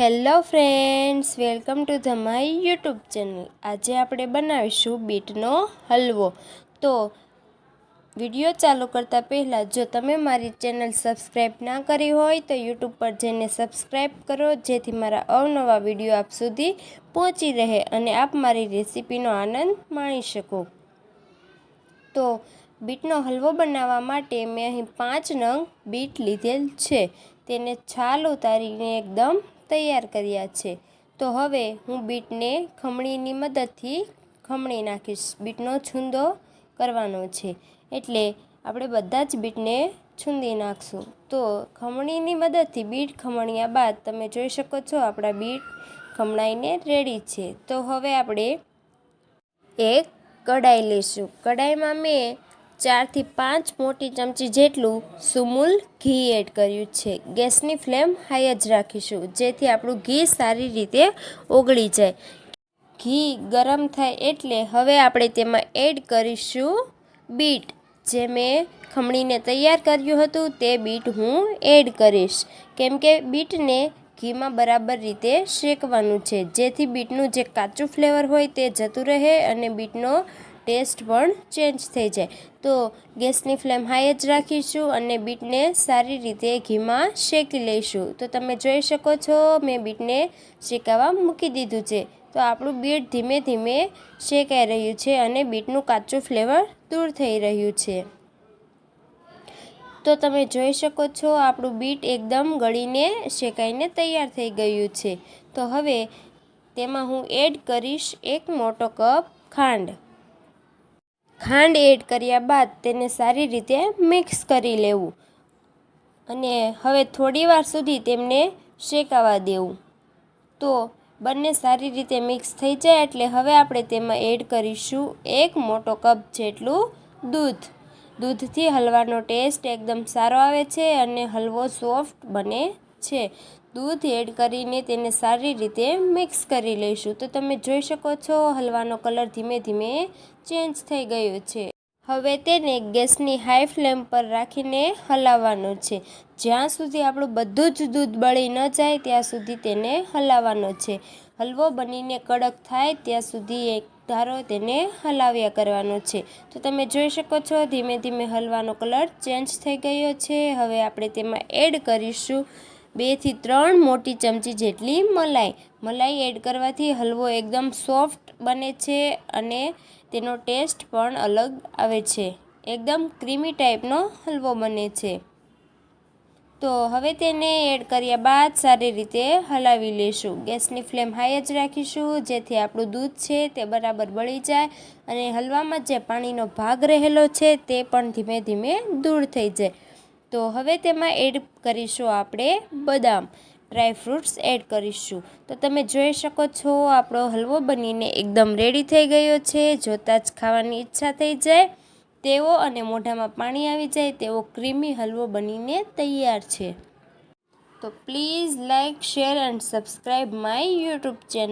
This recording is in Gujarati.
Hello friends welcome to the my YouTube channel આજે આપણે બનાવીશું બીટનો હલવો. તો વીડિયો ચાલુ કરતાં પહેલાં, જો તમે મારી ચેનલ સબસ્ક્રાઈબ ના કરી હોય, તો યુટ્યુબ પર જઈને સબસ્ક્રાઈબ કરો, જેથી મારા અવનવા વીડિયો આપ સુધી પહોંચી રહે અને આપ મારી રેસીપીનો આનંદ માણી શકો. તો બીટનો હલવો બનાવવા માટે મેં અહીં પાંચ નંગ બીટ લીધેલ છે. તેને છાલ ઉતારીને એકદમ તૈયાર કર્યા છે. તો હવે હું બીટને ખમણીની મદદથી ખમણી નાખીશ. બીટનો છૂંદો કરવાનો છે. એટલે આપણે બધા જ બીટને છૂંદી નાખશું. તો ખમણીની મદદથી બીટ ખમણ્યા બાદ તમે જોઈ શકો છો આપણા બીટ ખમણાઈને રેડી છે. તો હવે આપણે એક કઢાઈ લઈશું. કઢાઈમાં મેં ચારથી પાંચ મોટી ચમચી જેટલું સુમૂલ ઘી એડ કર્યું છે. ગેસની ફ્લેમ હાઈ જ રાખીશું, જેથી આપણું ઘી સારી રીતે ઓગળી જાય. ઘી ગરમ થાય એટલે હવે આપણે તેમાં એડ કરીશું બીટ. જે મેં ખમણીને તૈયાર કર્યું હતું, તે બીટ હું એડ કરીશ. કેમ કે બીટને ઘીમાં બરાબર રીતે શેકવાનું છે, જેથી બીટનું જે કાચું ફ્લેવર હોય તે જતું રહે અને બીટનો ટેસ્ટ પણ ચેન્જ થઈ જાય. તો ગેસની ફ્લેમ હાઈ જ રાખીશું અને બીટને સારી રીતે ઘીમાં શેકી લઈશું. તો તમે જોઈ શકો છો, મેં બીટને શેકાવા મૂકી દીધું છે. તો આપણું બીટ ધીમે ધીમે શેકાઈ રહ્યું છે અને બીટનું કાચું ફ્લેવર દૂર થઈ રહ્યું છે. તો તમે જોઈ શકો છો, આપણું બીટ એકદમ ગળીને શેકાઈને તૈયાર થઈ ગયું છે. તો હવે તેમાં હું એડ કરીશ એક મોટો કપ ખાંડ. ખાંડ એડ કર્યા બાદ તેને સારી રીતે મિક્સ કરી લેવું. અને હવે થોડી વાર સુધી તેમને શેકાવા દેવું. તો બંને સારી રીતે મિક્સ થઈ જાય એટલે હવે આપણે તેમાં એડ કરીશું એક મોટો કપ જેટલું દૂધ. દૂધથી હલવાનો ટેસ્ટ એકદમ સારો આવે છે અને હલવો સોફ્ટ બને છે. દૂધ એડ કરીને તેને સારી રીતે મિક્સ કરી લઈશું. તો તમે જોઈ શકો છો, હલવાનો કલર ધીમે ધીમે ચેન્જ થઈ ગયો છે. હવે તેને ગેસની હાઈ ફ્લેમ પર રાખીને હલાવવાનો છે. જ્યાં સુધી આપણું બધું જ દૂધ બળી ન જાય, ત્યાં સુધી તેને હલાવવાનો છે. હલવો બનીને કડક થાય, ત્યાં સુધી એક ધારો તેને હલાવ્યા કરવાનો છે. તો તમે જોઈ શકો છો, ધીમે ધીમે હલવાનો કલર ચેન્જ થઈ ગયો છે. હવે આપણે તેમાં એડ કરીશું. બેથી ત્રણ મોટી ચમચી જેટલી મલાઈ. મલાઈ એડ કરવાથી હલવો એકદમ સોફ્ટ બને છે અને તેનો ટેસ્ટ પણ અલગ આવે છે. એકદમ ક્રીમી ટાઈપનો હલવો બને છે. તો હવે તેને એડ કર્યા બાદ સારી રીતે હલાવી લઈશું ગેસની ફ્લેમ હાઈ જ રાખીશું, જેથી આપણું દૂધ છે તે બરાબર બળી જાય અને હલવામાં જે પાણીનો ભાગ રહેલો છે તે પણ ધીમે ધીમે દૂર થઈ જાય. તો હવે તેમાં એડ કરીશું આપણે બદામ, ડ્રાય ફ્રૂટ્સ એડ કરીશું. તો તમે જોઈ શકો છો, આપણો હલવો બનીને એકદમ રેડી થઈ ગયો છે. જોતાં જ ખાવાની ઈચ્છા થઈ જાય. તેવો અને મોઢામાં પાણી આવી જાય તેવો ક્રીમી હલવો બનીને તૈયાર છે. તો please like share and subscribe my YouTube channel